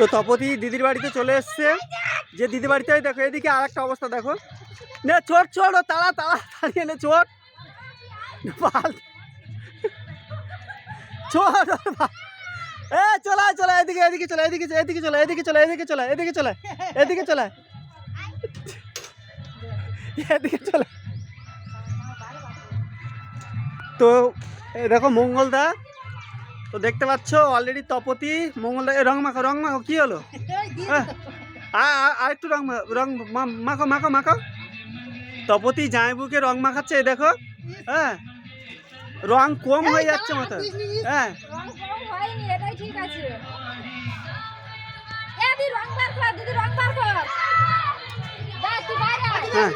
তো তপতি দিদির বাড়িতে চলে এসছে। যে দিদি বাড়িতে দেখো, এদিকে আর একটা অবস্থা দেখো। না ছোট ছোট ও তাড়া তাড়া তাড়িয়ে নে ছোট ছোট এ, চলা চলা এদিকে এদিকে চলা এদিকে এদিকে চলা এদিকে চলা এদিকে চলা এদিকে চলা এদিকে চলা এদিকে চলা তো দেখো মঙ্গলদা তো দেখতে পাচ্ছ অলরেডি তপতি মঙ্গলদা রং মাখো রং মাখো কি হলো? হ্যাঁ আর একটু রং রং মাখো মাখো মাখো। তপতি জামাইবুকে রং মাখাচ্ছে দেখো। হ্যাঁ রং কম হয়ে যাচ্ছে মতো হ্যাঁ। হ্যাঁ।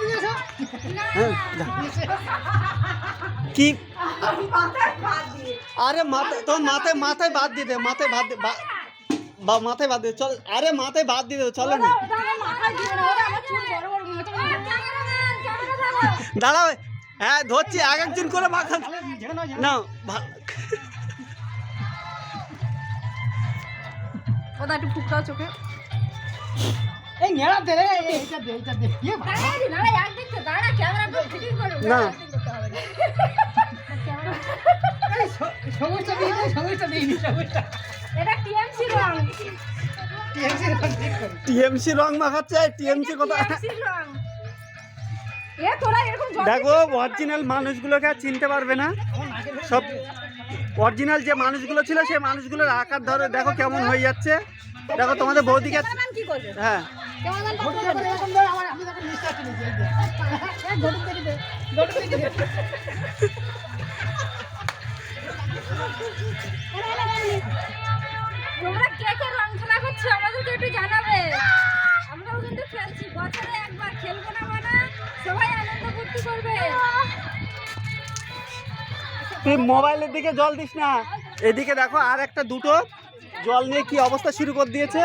হ্যাঁ কি আরে মাথা তোর মাথায় মাথায় বাদ দিয়ে দে মাথায় বাদ দে বা- বা মাথায় বাদ দে চল আরে মাথায় বাদ দিয়ে দে চলো না ওটা আমার মাথায় দিবে না, ওটা আমার চুল বড় বড় মোটা মোটা। ক্যামেরাম্যান, ক্যামেরা ধরো। দাঁড়াও হ্যাঁ ধরছি এক একজন করে মাখা না ওটা একটু ফুকটাও চোখে এই নেড়া দে রে এইটা দে এইটা দে ইয়ে। না। Acting করতে হবে না। ক্যামেরা- এই স- সবুজটা দিয়ে দে সবুজটা দিয়ে দি সবুজটা এটা রং। টিএমসি রং টিএমসি রং মাখাচ্ছে টিএমসি কথা TMC রং। এ তোরা এরকম জল দেখো অরিজিনাল মানুষগুলোকে আর চিনতে পারবে না সব অরিজিনাল যে মানুষগুলো ছিল সেই মানুষগুলোর আকার ধরে দেখো কেমন হয়ে যাচ্ছে দেখো তোমাদের বৌদিকে হ্যাঁ তোমরা কে কে রং খেলা করছ আমাদেরকে একটু জানাবে। আমরাও কিন্তু খেলছি। বছরে একবার খেলব না মানে সবাই আনন্দ ফুর্তি করবে। তুই মোবাইলের দিকে জল দিস না। এদিকে দেখো আর একটা দুটো। জল নিয়ে কি অবস্থা শুরু করে দিয়েছে?